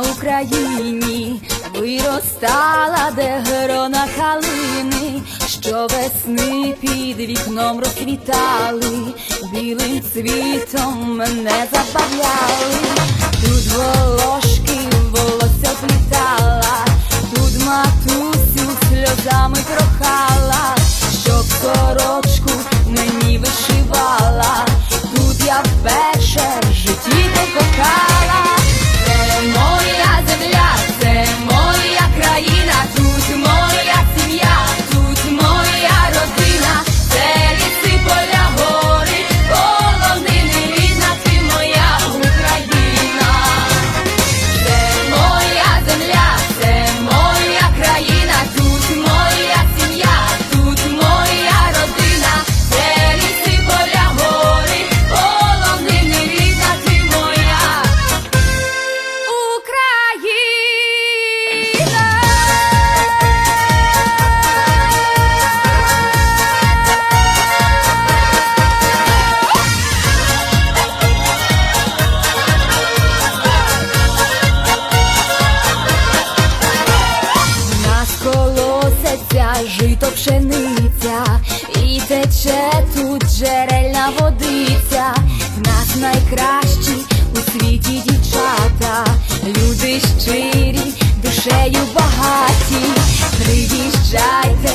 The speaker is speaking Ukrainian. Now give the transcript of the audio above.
Україні. Виростала, де грона калини, що весни під вікном розквітали, білим цвітом мене забавляли, тут волошки волосся плітала, тут матусю сльозами прохала, щоб сорочку мені вишивала, тут я вперше в житті пшениця, і тече тут джерельна водиця. В нас найкращі у світі дівчата, люди щирі, душею багаті. Приїжджайте